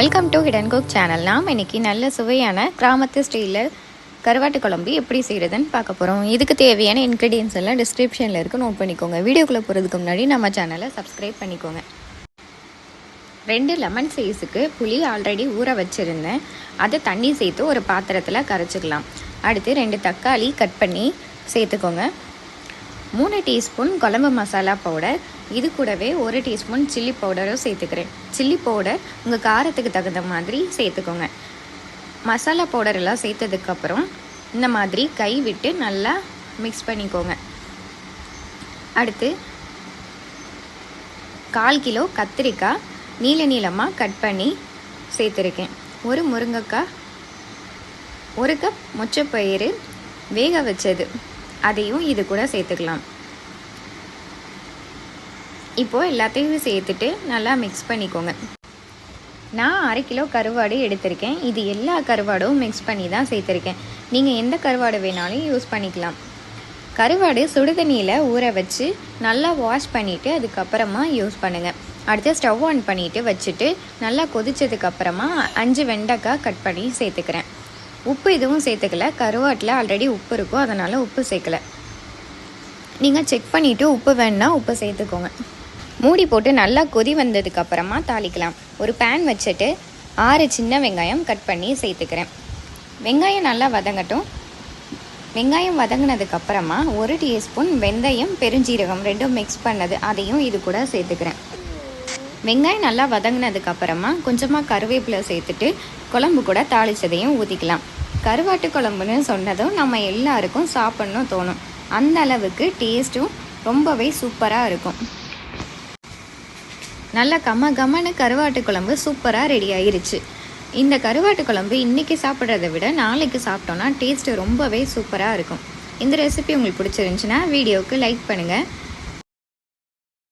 Welcome to hidden cook channel நாம் இன்றைக்கி நல்ல சுவையான கிராமத்து ஸ்டைலில் கருவாட்டு குழம்பு எப்படி செய்கிறதுன்னு பார்க்க போகிறோம் இதுக்கு தேவையான இன்க்ரீடியன்ஸ் எல்லாம் டிஸ்கிரிப்ஷனில் இருக்குது நோட் பண்ணிக்கோங்க. வீடியோக்குள்ளே போகிறதுக்கு முன்னாடி நம்ம சேனலை சப்ஸ்கிரைப் பண்ணிக்கோங்க. ரெண்டு லெமன் சைஸுக்கு புளி ஆல்ரெடி ஊற வச்சுருந்தேன். அதை தண்ணி சேர்த்து ஒரு பாத்திரத்தில் கரைச்சிக்கலாம். அடுத்து ரெண்டு தக்காளி கட் பண்ணி சேர்த்துக்கோங்க. மூணு டீஸ்பூன் குழம்பு மசாலா பவுடர் இது கூடவே ஒரு டீஸ்பூன் சில்லி பவுடரும் சேர்த்துக்கிறேன். சில்லி பவுடர் உங்கள் காரத்துக்கு தகுந்த மாதிரி சேர்த்துக்கோங்க. மசாலா பவுடர் எல்லாம் சேர்த்ததுக்கப்புறம் இந்த மாதிரி கை விட்டு நல்லா மிக்ஸ் பண்ணிக்கோங்க. அடுத்து கால் கிலோ கத்திரிக்காய் நீல நீளமாக கட் பண்ணி சேர்த்துருக்கேன். ஒரு முருங்கைக்காய் ஒரு கப் மொச்சப்பயிறு வேக வச்சது. அதையும் இது கூட சேர்த்துக்கலாம். இப்போது எல்லாத்தையும் சேர்த்துட்டு நல்லா மிக்ஸ் பண்ணிக்கோங்க. நான் அரை கிலோ கருவாடு எடுத்திருக்கேன். இது எல்லா கருவாடும் மிக்ஸ் பண்ணி தான் சேர்த்துருக்கேன். நீங்கள் எந்த கருவாடு வேணாலும் யூஸ் பண்ணிக்கலாம். கருவாடு சுடுதண்ணியில் ஊற வச்சு நல்லா வாஷ் பண்ணிவிட்டு அதுக்கப்புறமா யூஸ் பண்ணுங்கள் அடுத்து ஸ்டவ் ஆன் பண்ணிவிட்டு வச்சுட்டு நல்லா கொதித்ததுக்கப்புறமா அஞ்சு வெண்டைக்காய் கட் பண்ணி சேர்த்துக்கிறேன். உப்பு எதுவும் சேர்த்துக்கல. கருவாட்டில் ஆல்ரெடி உப்பு இருக்கும். அதனால் உப்பு சேர்க்கல. நீங்கள் செக் பண்ணிவிட்டு உப்பு வேணுன்னா உப்பு சேர்த்துக்கோங்க. மூடி போட்டு நல்லா கொதி வந்ததுக்கப்புறமா தாளிக்கலாம். ஒரு பேன் வச்சுட்டு ஆறு சின்ன வெங்காயம் கட் பண்ணி சேர்த்துக்கிறேன். வெங்காயம் நல்லா வதங்கட்டும். வெங்காயம் வதங்கினதுக்கப்புறமா ஒரு டீஸ்பூன் வெந்தயம் பெருஞ்சீரகம் ரெண்டும் மிக்ஸ் பண்ணது. அதையும் இது கூட சேர்த்துக்கிறேன். வெங்காயம் நல்லா வதங்கினதுக்கப்புறமா கொஞ்சமாக கருவேப்பிலை சேர்த்துட்டு குழம்பு கூட தாளித்ததையும் ஊற்றிக்கலாம் கருவாட்டு குழம்புன்னு சொன்னதும் நம்ம எல்லாருக்கும் சாப்பிட்ணும் தோணும். அந்த அளவுக்கு டேஸ்ட்டும் ரொம்பவே சூப்பராக இருக்கும். நல்லா கம கமன்னு கருவாட்டு குழம்பு சூப்பராக ரெடி ஆயிருச்சு. இந்த கருவாட்டு குழம்பு இன்றைக்கி சாப்பிட்றத விட நாளைக்கு சாப்பிட்டோன்னா டேஸ்ட்டு ரொம்பவே சூப்பராக இருக்கும். இந்த ரெசிபி உங்களுக்கு பிடிச்சிருந்துச்சுன்னா வீடியோவுக்கு லைக் பண்ணுங்கள்